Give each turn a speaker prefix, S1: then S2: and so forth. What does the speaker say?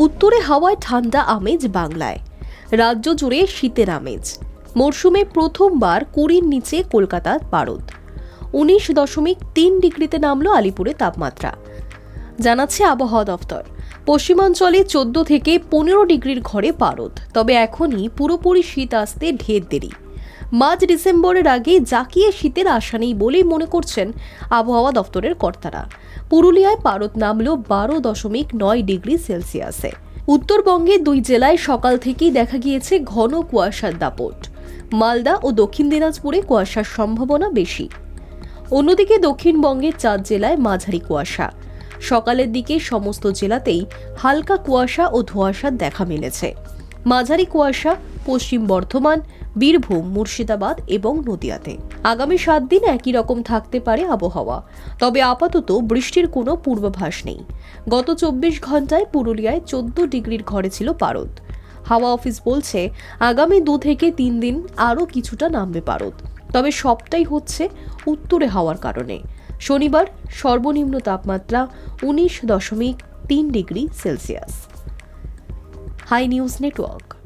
S1: উত্তরে হাওয়ায় ঠান্ডা আমেজ বাংলায়। রাজ্য জুড়ে শীতের আমেজ। মরশুমে প্রথমবার কুড়ির নিচে কলকাতা পারদ। উনিশ দশমিক তিন ডিগ্রিতে নামলো আলিপুরে তাপমাত্রা। জানাচ্ছে আবহাওয়া দফতর। পশ্চিমাঞ্চলে চোদ্দ থেকে পনেরো ডিগ্রির ঘরে পারদ। তবে এখনই পুরোপুরি শীত আসতে ঢের দেরি। মার্চ ডিসেম্বরের আগে জাকিয়ে শীতের আশা নেই বলেই মনে করছেন আবহাওয়া দফতরের কর্তারা। পুরুলিয়ায় পারদ নামল বারো দশমিক নয় ডিগ্রি সেলসিয়াসে। উত্তরবঙ্গে দুই জেলায় সকাল থেকেই দেখা গিয়েছে ঘন কুয়াশার দাপট। মালদা ও দক্ষিণ দিনাজপুরে কুয়াশার সম্ভাবনা বেশি। অন্যদিকে দক্ষিণবঙ্গের চার জেলায় মাঝারি কুয়াশা। সকালের দিকে সমস্ত জেলাতেই হালকা কুয়াশা ও ধোঁয়াশার দেখা মিলেছে। মাঝারি কুয়াশা পশ্চিম বর্ধমান, বীরভূম, মুর্শিদাবাদ এবং নদিয়াতে। আগামী সাত দিন একই রকম থাকতে পারে আবহাওয়া। তবে আপাতত বৃষ্টির কোনো পূর্বাভাস নেই। গত চব্বিশ ঘন্টায় পুরুলিয়ায় চোদ্দ ডিগ্রির ঘরে ছিল পারদ। হাওয়া অফিস বলছে, আগামী দু থেকে তিন দিন আরও কিছুটা নামবে পারদ। তবে সবটাই হচ্ছে উত্তরে হওয়ার কারণে। শনিবার সর্বনিম্ন তাপমাত্রা উনিশ দশমিক তিন degree Celsius. Hi news network.